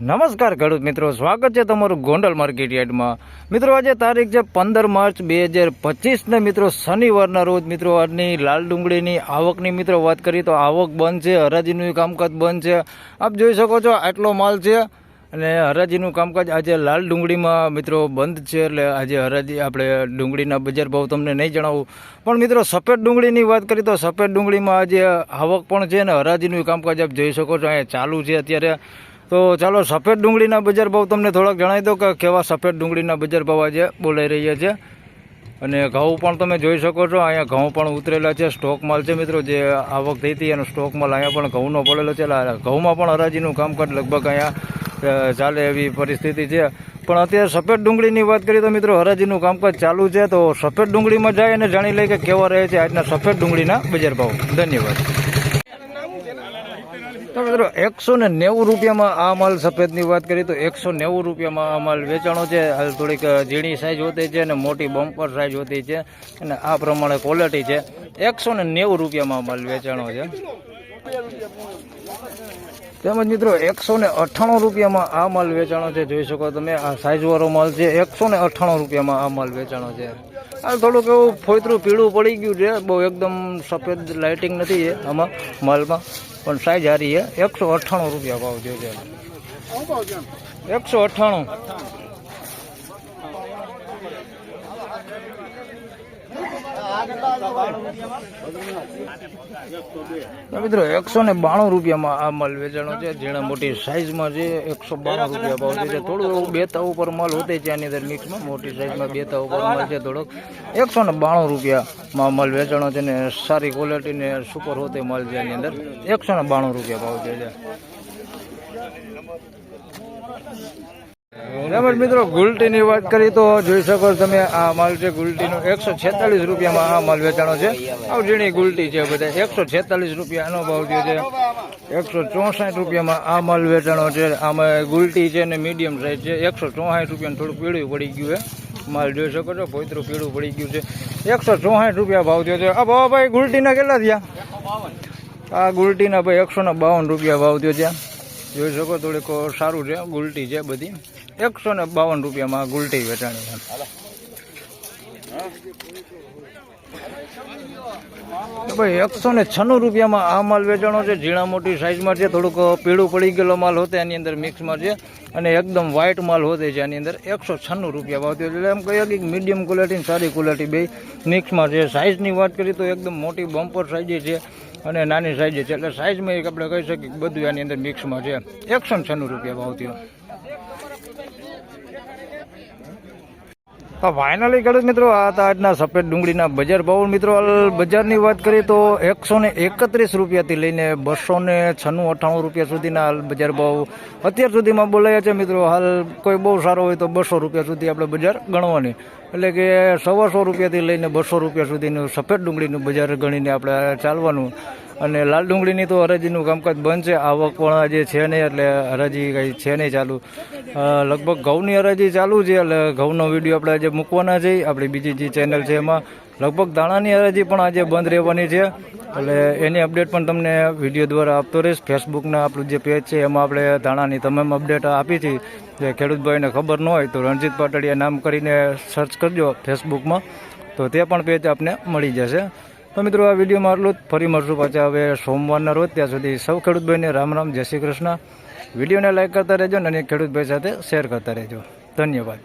નમસ્કાર ખેડૂત મિત્રો, સ્વાગત છે તમારું ગોંડલ માર્કેટ યાર્ડમાં. મિત્રો, આજે તારીખ છે પંદર માર્ચ બે હજાર પચીસને. મિત્રો, શનિવારના રોજ મિત્રો, આજની લાલ ડુંગળીની આવકની મિત્રો વાત કરીએ તો આવક બંધ છે, હરાજીનું કામકાજ બંધ છે. આપ જોઈ શકો છો આટલો માલ છે અને હરાજીનું કામકાજ આજે લાલ ડુંગળીમાં મિત્રો બંધ છે એટલે આજે હરાજી આપણે ડુંગળીના બજાર ભાવ તમને નહીં જણાવું. પણ મિત્રો, સફેદ ડુંગળીની વાત કરીએ તો સફેદ ડુંગળીમાં આજે આવક પણ છે અને હરાજીનું કામકાજ આપ જોઈ શકો છો, અહીંયા ચાલુ છે અત્યારે. તો ચાલો સફેદ ડુંગળીના બજાર ભાવ તમને થોડાક જણાવી દો કે કેવા સફેદ ડુંગળીના બજાર ભાવ આજે બોલાઈ રહ્યા છે. અને ઘઉં પણ તમે જોઈ શકો છો, અહીંયા ઘઉં પણ ઉતરેલા છે. સ્ટોક માલ છે મિત્રો, જે આવક થઈ હતી એનો સ્ટોક માલ અહીંયા પણ ઘઉંનો પડેલો છે. ઘઉંમાં પણ હરાજીનું કામકાજ લગભગ અહીંયા ચાલે એવી પરિસ્થિતિ છે. પણ અત્યારે સફેદ ડુંગળીની વાત કરીએ તો મિત્રો, હરાજીનું કામકાજ ચાલુ છે. તો સફેદ ડુંગળીમાં જાય અને જાણી લઈએ કે કેવા રહે છે આજના સફેદ ડુંગળીના બજાર ભાવ. ધન્યવાદ. મિત્રો, એકસો ને નેવું રૂપિયામાં આ માલ સફેદની વાત કરીએ તો એકસો નેવું રૂપિયામાં આ માલ વેચાણો છે. હાલ થોડીક ઝીણી સાઇઝ હોતી છે અને મોટી બમ્પર સાઇઝ હોતી છે અને આ પ્રમાણે ક્વોલિટી છે. એકસો ને નેવું રૂપિયામાં માલ વેચાણો છે. તેમજ મિત્રો, એકસો ને અઠ્ઠાણું રૂપિયામાં આ માલ વેચાણો છે. જોઈ શકો તમે, આ સાઇઝવાળો માલ છે. એકસો ને અઠ્ઠાણું રૂપિયામાં આ માલ વેચાણો છે. આ થોડુંક એવું ફોતરું પીળું પડી ગયું છે. બહુ એકદમ સફેદ લાઇટિંગ નથી આમાં માલમાં. પણ સાઈઝ હારી એકસો અઠ્ઠાણું રૂપિયા ભાવ જોઈએ એકસો અઠ્ઠાણું. મિત્રો, એકસો ને બાણું રૂપિયામાં આ માલ વેચાણો છે. જેણે મોટી સાઇઝમાં છે, એકસો બાણું રૂપિયા ભાવ છે. થોડું એવું બેતા ઉપર માલ હોતે છે આની અંદર મિક્સમાં મોટી સાઇઝમાં બેતા ઉપર માલ છે થોડોક. એકસો ને બાણું રૂપિયામાં માલ વેચાણો છે ને સારી ક્વોલિટી ને સુપર હોતે માલ છે આની અંદર. એકસો ને બાણું રૂપિયા ભાવ છે તેમજ મિત્રો, ગુલટીની વાત કરીએ તો જોઈ શકો તમે, આ માલ છે, ગુલટીનો એકસો છેતાલીસ રૂપિયામાં આ માલ વેચાણો છે. આવ ઝીણી ગુલટી છે બધા. એકસો છેતાલીસ રૂપિયા આનો ભાવ થયો છે. એકસો ચોસઠ રૂપિયામાં આ માલ વેચાણો છે. આમાં ગુલટી છે ને મીડિયમ સાઇઝ છે. એકસો ચોસઠ રૂપિયાનું થોડું પીળું પડી ગયું છે. માલ જોઈ શકો છો પોતરું પીળું પડી ગયું છે. એકસો ચોસઠ રૂપિયા ભાવ થયો છે. આ ભાવ ભાઈ ગુલટીના કેટલા થયા? આ ગુલટીના ભાઈ એકસો બાવન રૂપિયા ભાવ થયો છે. જોઈ શકો થોડીક સારું છે, ગુલટી છે બધી. એકસો ને બાવન રૂપિયામાં ગુલટી વેચાણી છે. ભાઈ, એકસો ને છન્નું રૂપિયામાં આ માલ વેચાણો છે. ઝીણા મોટી સાઇઝમાં છે, થોડુંક પીળું પડી ગયેલો માલ હોતે એની અંદર મિક્સમાં છે. અને એકદમ વ્હાઇટ માલ હોતે છે આની અંદર. એકસો છન્નું રૂપિયા ભાવતી એટલે એમ કહીએ કે મીડિયમ ક્વોલિટી સારી ક્વોલિટી બે મિક્સમાં છે. સાઇઝની વાત કરીએ તો એકદમ મોટી બમ્પર સાઇઝ છે. અને નાની સાઇઝ છે. એટલે સાઈઝમાં એક આપણે કહી શકીએ કે બધું આની અંદર મિક્સમાં છે. એકસો છન્નું રૂપિયા ભાવ થયો. તો ફાઇનલી ખેડૂત મિત્રો, આ હતા આજના સફેદ ડુંગળીના બજાર ભાવ. મિત્રો, હાલ બજારની વાત કરીએ તો એકસો ને એકત્રીસ રૂપિયાથી લઈને બસો ને છન્નું અઠ્ઠાણું રૂપિયા સુધીના હાલ બજાર ભાવ અત્યાર સુધીમાં બોલાયા છે. મિત્રો, હાલ કોઈ બહુ સારો હોય તો બસો રૂપિયા સુધી આપણે બજાર ગણવાની. એટલે કે સવાસો રૂપિયાથી લઈને બસો રૂપિયા સુધીનું સફેદ ડુંગળીનું બજાર ગણીને આપણે ચાલવાનું. અને લાલ ડુંગળીની તો હરાજીનું કામકાજ બંધ છે. આવક પણ આજે છે નહીં એટલે હરાજી કંઈ છે નહીં ચાલુ. લગભગ ઘઉંની હરાજી ચાલુ છે એટલે ઘઉંનો વીડિયો આપણે આજે મૂકવાના છે. આપણી બીજી જે ચેનલ છે એમાં લગભગ દાણાની હરાજી પણ આજે બંધ રહેવાની છે. એટલે એની અપડેટ પણ તમને વીડિયો દ્વારા આપતો રહીશ. ફેસબુકના આપણું જે પેજ છે એમાં આપણે દાણાની તમામ અપડેટ આપી છે. જે ખેડૂતભાઈને ખબર ન હોય તો રણજીત પાટડિયા નામ કરીને સર્ચ કરજો ફેસબુકમાં. તો તે પણ પેજ આપને મળી જશે. તો મિત્રો, આ વિડીયોમાં આટલું જ. ફરી મળશું પાછા હવે સોમવારના રોજ. ત્યાં સુધી સૌ ખેડૂતભાઈને રામ રામ, જય શ્રી કૃષ્ણ. વિડીયોને લાઇક કરતા રહેજો અને ખેડૂતભાઈ સાથે શેર કરતા રહેજો. ધન્યવાદ.